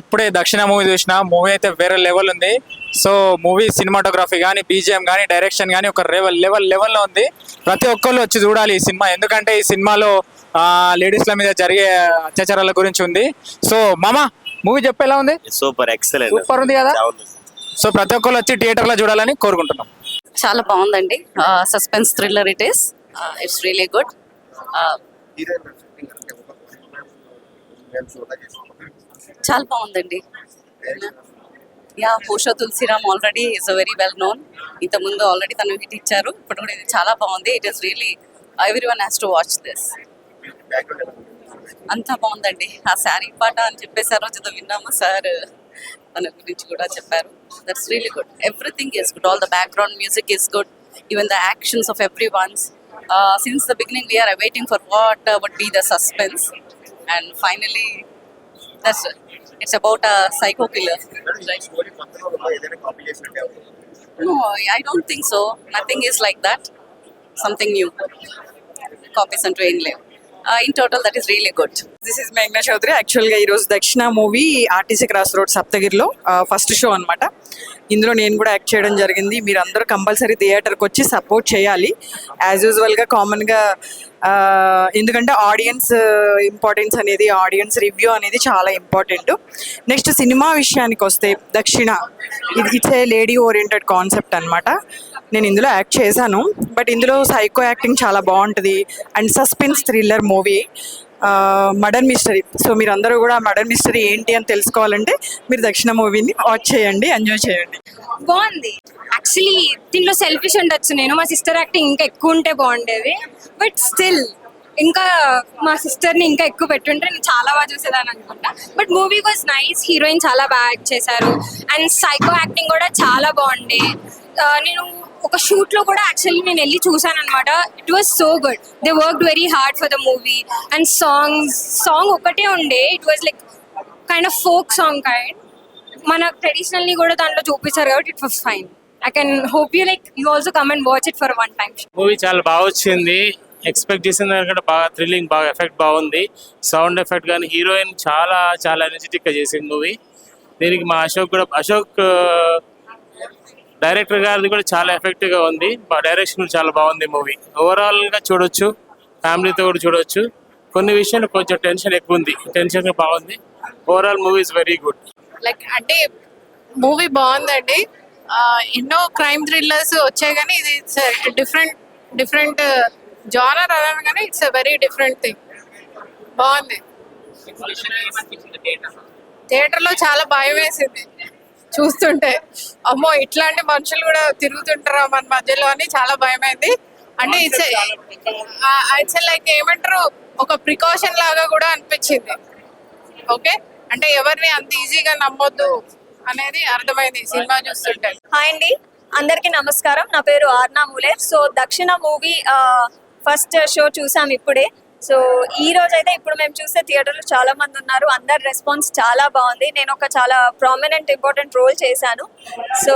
ఇప్పుడే దక్షిణ మూవీ చూసిన మూవీ అయితే వేరే లెవెల్ ఉంది. సో మూవీ సినిమాటోగ్రఫీ కానీ బీజిఎం కానీ డైరెక్షన్ కానీ ఒక లెవెల్ లెవెల్ లెవెల్లో ఉంది. ప్రతి ఒక్కళ్ళు వచ్చి చూడాలి ఈ సినిమా. ఎందుకంటే ఈ సినిమాలో లేడీస్ల మీద జరిగే అత్యాచారాల గురించి ఉంది. సో మామ మూవీ చెప్పేలా ఉంది? సూపర్ ఎక్సలెంట్ సూపర్ ఉంది కదా? సో ప్రతి ఒక్కళ్ళు వచ్చి థియేటర్లో చూడాలని కోరుకుంటున్నాం. చాలా బాగుందండి. Suspense thriller it is it's really good చాలా బాగుందండి. Yeah హోషో Tulasiram already is a very well known ఇంతకుముందు ఆల్రెడీ తను హిట్ ఇచ్చారు. ఇప్పుడు కూడా ఇది చాలా బాగుంది. It is really every one has to watch this అంతా బాగుందండి. ఆ శారీ పాట అని చెప్పేసి ఆ రోజు విన్నాము సార్. తన గురించి కూడా చెప్పారు. That's really good everything is good all the background music is good even the actions of every ones since the beginning we're waiting for what would be the suspense and finally That's it's about a psycho killer No, I don't think so. Nothing is like that. Something new. Copies and train live. In total that is really good this is మేఘ్నా Chowdary యాక్చువల్గా ఈరోజు Dakshina movie RTC cross road సప్తగిరిలో first show అనమాట ఇందులో నేను కూడా act చేయడం జరిగింది. మీరు అందరూ కంపల్సరీ థియేటర్కి వచ్చి సపోర్ట్ చేయాలి. యాజ్ యూజువల్గా కామన్గా ఎందుకంటే ఆడియన్స్ ఇంపార్టెన్స్ uh, అనేది ఆడియన్స్ రివ్యూ అనేది చాలా ఇంపార్టెంట్ నెక్స్ట్ సినిమా విషయానికి వస్తే దక్షిణ ఇది it's a lady oriented concept అనమాట నేను ఇందులో యాక్ట్ చేశాను బట్ ఇందులో సైకో యాక్టింగ్ చాలా బాగుంటుంది. And suspense thriller movie murder mystery. So మీరు అందరూ కూడా మర్డర్ మిస్టరీ ఏంటి అని తెలుసుకోవాలంటే మీరు దక్షిణ మూవీని వాచ్ చేయండి ఎంజాయ్ చేయండి. బాగుంది. యాక్చువల్లీ దీంట్లో సెల్ఫిష్ ఉండొచ్చు. నేను మా సిస్టర్ యాక్టింగ్ ఇంకా ఎక్కువ ఉంటే బాగుండేది. బట్ స్టిల్ ఇంకా మా సిస్టర్ని ఇంకా ఎక్కువ పెట్టుంటే నేను చాలా బాగా చూసేదాన్ని అనుకుంటా. But movie was nice heroine చాలా బాగా యాక్ట్ చేశారు. అండ్ సైకో యాక్టింగ్ కూడా చాలా బాగుండే. నేను ఒక షూట్లో కూడా యాక్చువల్లీ నేను వెళ్ళి చూసాను అనమాట it was so good they work very hard for the movie and songs song ఒకటే ఉండే. It was like kind of folk song kind మన ట్రెడిషనల్ని కూడా దాంట్లో చూపించారు కాబట్టి it was fine I can hope you like you also come and watch it for one time movie చాలా బాగా వచ్చింది. ఎక్స్పెక్ట్ చేసిన దానికంటే బాగా థ్రిల్లింగ్ బాగా ఎఫెక్ట్ బాగుంది. సౌండ్ ఎఫెక్ట్ కానీ హీరోయిన్ చాలా చాలా ఎనర్జెటిక్గా చేసింది మూవీ దీనికి మా అశోక్ కూడా అశోక్ డైరెక్టర్ గారిది కూడా చాలా ఎఫెక్టివ్గా ఉంది డైరెక్షన్ చాలా బాగుంది మూవీ. ఓవరాల్గా చూడొచ్చు. ఫ్యామిలీతో కూడా చూడొచ్చు. కొన్ని విషయాలు కొంచెం టెన్షన్ ఎక్కువ ఉంది. టెన్షన్ బాగుంది. Overall movie is very good like అంటే మూవీ బాగుందండి. ఎన్నో క్రైమ్ థ్రిల్లర్స్ వచ్చాయి కానీ ఇది డిఫరెంట్ డిఫరెంట్ జానర్ అదన కానీ ఇట్స్ వెరీ డిఫరెంట్ థింగ్. బాగుంది. థియేటర్లో చాలా భయం వేసింది. చూస్తుంటే అమ్మో ఇట్లాంటి మనుషులు కూడా తిరుగుతుంటారా మన మధ్యలో అని చాలా భయం అయింది అంటే ఇట్స్ ఇట్స్ లైక్ ఏమంటారు ఒక ప్రికాషన్ లాగా కూడా అనిపించింది. ఓకే? అంటే ఎవరిని అంత ఈజీగా నమ్మొద్దు అనేది అర్థమైంది సినిమా చూస్తుంటే. హాయ్ అండి. అందరికీ నమస్కారం. నా పేరు Arna మూలేర్ so Dakshina movie first show చూసాం ఇప్పుడే. సో ఈ రోజు అయితే ఇప్పుడు మేము చూస్తే థియేటర్లో చాలా మంది ఉన్నారు. అందరి రెస్పాన్స్ చాలా బాగుంది. నేను ఒక చాలా ప్రామినెంట్ ఇంపార్టెంట్ రోల్ చేశాను. సో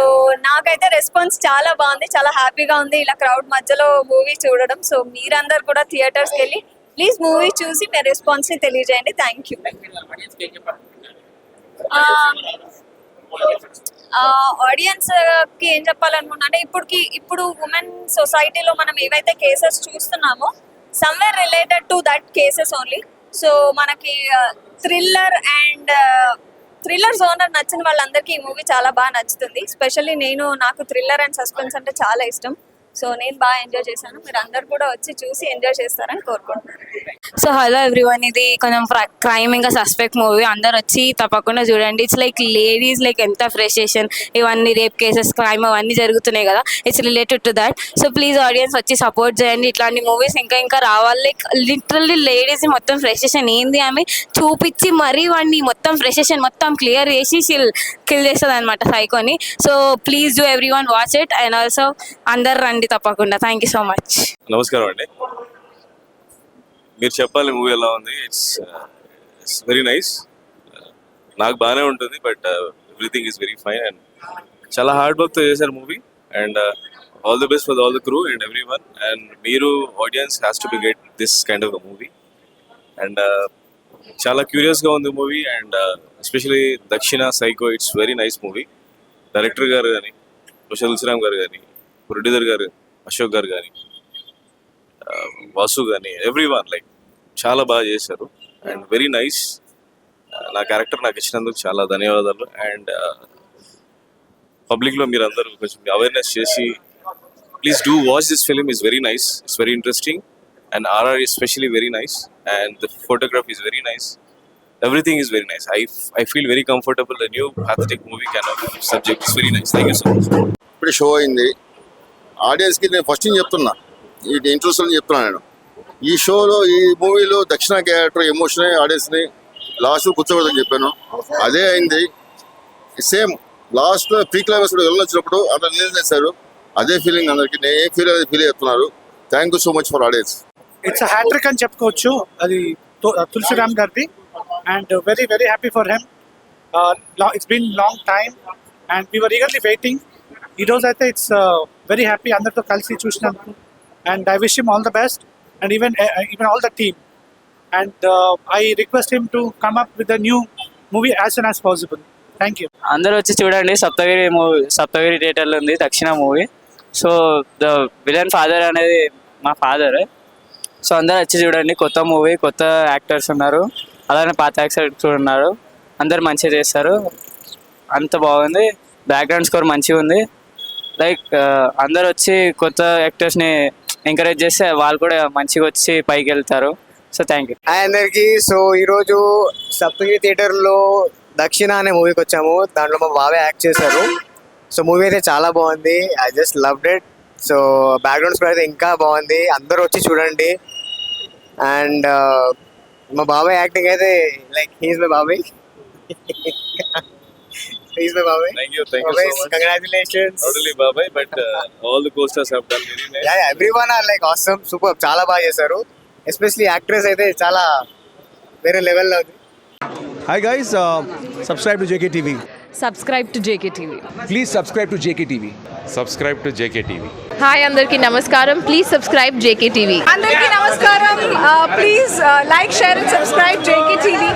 నాకైతే రెస్పాన్స్ చాలా బాగుంది. చాలా హ్యాపీగా ఉంది ఇలా క్రౌడ్ మధ్యలో మూవీ చూడడం. సో మీరందరు కూడా థియేటర్స్కి వెళ్ళి ప్లీజ్ మూవీ చూసి మీ రెస్పాన్స్ని తెలియజేయండి. థ్యాంక్ యూ ఆడియన్స్కి ఏం చెప్పాలనుకున్నా అంటే ఇప్పుడుకి ఇప్పుడు ఉమెన్ సొసైటీలో మనం ఏవైతే cases చూస్తున్నామో somewhere related to that cases only so మనకి థ్రిల్లర్ అండ్ థ్రిల్లర్ జోనర్ నచ్చిన వాళ్ళందరికీ ఈ మూవీ చాలా బాగా నచ్చుతుంది. స్పెషల్లీ నేను నాకు థ్రిల్లర్ అండ్ సస్పెన్స్ అంటే చాలా ఇష్టం. సో నేను బాగా ఎంజాయ్ చేశాను. మీరు అందరు కూడా వచ్చి చూసి ఎంజాయ్ చేస్తారని కోరుకుంటున్నాను. సో హలో ఎవ్రీవన్ ఇది కొంచెం క్రైమ్ ఇంకా సస్పెక్ట్ మూవీ అందరు వచ్చి తప్పకుండా చూడండి. ఇట్స్ లైక్ లేడీస్ లైక్ ఎంత ఫ్రెషేషన్ ఇవన్నీ రేప్ కేసెస్ క్రైమ్ అవన్నీ జరుగుతున్నాయి కదా. It's related to that so please audience వచ్చి సపోర్ట్ చేయండి. ఇట్లాంటి మూవీస్ ఇంకా ఇంకా రావాలి. లైక్ లిటరల్లీ లేడీస్ మొత్తం ఫ్రెషేషన్ ఏంది ఆమె? చూపించి మరీ వాడిని మొత్తం ఫ్రెషేషన్ మొత్తం క్లియర్ చేసి షిల్ కిల్ చేస్తుంది అనమాట సైకోని so please do every one watch it and also అందరు రండి తప్పకుండా. థ్యాంక్ యూ సో మచ్ నమస్కారం అండి. మీరు చెప్పాలి మూవీ ఎలా ఉంది. ఇట్స్ ఇట్స్ వెరీ నైస్ నాకు బాగానే ఉంటుంది but everything is very fine and చాలా హార్డ్ వర్క్తో చేశారు movie and all the best for all the crew and every one and మీరు audience has to be get this kind of movie and చాలా క్యూరియస్గా ఉంది movie and especially Dakshina psycho it's very nice movie director గారు కానీ కుశల్ తులసిరామ్ గారు కానీ producer గారు అశోక్ గారు కానీ వాసు కానీ ఎవ్రీ వన్ లైక్ చాలా బాగా చేశారు. అండ్ వెరీ నైస్ నా క్యారెక్టర్ నాకు ఇచ్చినందుకు చాలా ధన్యవాదాలు. అండ్ పబ్లిక్లో మీరు అందరూ కొంచెం అవేర్నెస్ చేసి please do watch this film is very nice it's very interesting and RR especially very nice and the photography very nice. Everything is very nice. I i feel very comfortable. The new pathetic movie kind of subject is very nice. Thank you so much. ఇప్పుడు show అయింది. ఆడియన్స్కి నేను first చెప్తున్నా. ఈ interest అని చెప్తున్నాను నేను. ఈ షోలో ఈ మూవీలో దక్షిణ క్యారెక్టర్ ఎమోషన్ ఆడియన్స్ని లాస్ట్ కూర్చోకూడదని చెప్పాను. అదే అయింది. సేమ్ లాస్ట్ ప్రీ క్లైమాక్స్ కూడా వెళ్ళొచ్చినప్పుడు అందరు రిలీజ్ చేశారు. అదే ఫీలింగ్ అందరికి. నేను ఏ ఫీల్ అదే ఫీల్ చేస్తున్నారు. Thank you so much for audience it's hattrick అని చెప్పుకోవచ్చు. అది తులసి తులసిరామ్ గారిది. And very very happy for him it's been long time and we're eagerly waiting ఈ రోజు అయితే ఇట్స్ వెరీ హ్యాపీ అందరితో కలిసి చూసినందుకు. And I wish him all the best and even even all the team and I request him to come up with the new movie as soon as possible. Thank you అందరూ వచ్చి చూడండి. Saptagiri movie Saptagiri థియేటర్లో ఉంది Dakshina movie. So the villain father అనేది మా father. So అందరూ వచ్చి చూడండి. కొత్త మూవీ కొత్త యాక్టర్స్ ఉన్నారు. అలానే పాత యాక్టర్స్ కూడా ఉన్నారు. అందరు మంచిగా చేస్తారు. అంత బాగుంది. బ్యాక్గ్రౌండ్ స్కోర్ మంచిగా ఉంది. లైక్ అందరు వచ్చి కొత్త యాక్టర్స్ని ఎంకరేజ్ చేస్తే వాళ్ళు కూడా మంచిగా వచ్చి పైకి వెళ్తారు. సో థ్యాంక్ యూ హాయ్ అందరికి. సో ఈరోజు సప్తగిరి థియేటర్లో దక్షిణ అనే మూవీకి వచ్చాము. దాంట్లో మా బాబాయ్ యాక్ట్ చేశారు. సో మూవీ అయితే చాలా బాగుంది. I just loved it so background score అయితే ఇంకా బాగుంది. అందరూ వచ్చి చూడండి. అండ్ uh, మా బాబాయ్ యాక్టింగ్ అయితే లైక్ హీస్ మై బాబాయ్ హీస్ మై బాబాయ్ thank you thank you so much congratulations not only babai but uh, all the co-stars have done very nice everyone are like awesome super చాలా బాగా చేశారు especially actress అయితే చాలా వేరే లెవెల్లో ఉంది Hi guys, uh, subscribe to JKTV. Subscribe to JK TV Please subscribe to JKTV. subscribe to jktv hi అందరికీ నమస్కారం ప్లీజ్ సబ్స్క్రైబ్ జేకే టీవీ అందరికీ నమస్కారం please like share and subscribe JK TV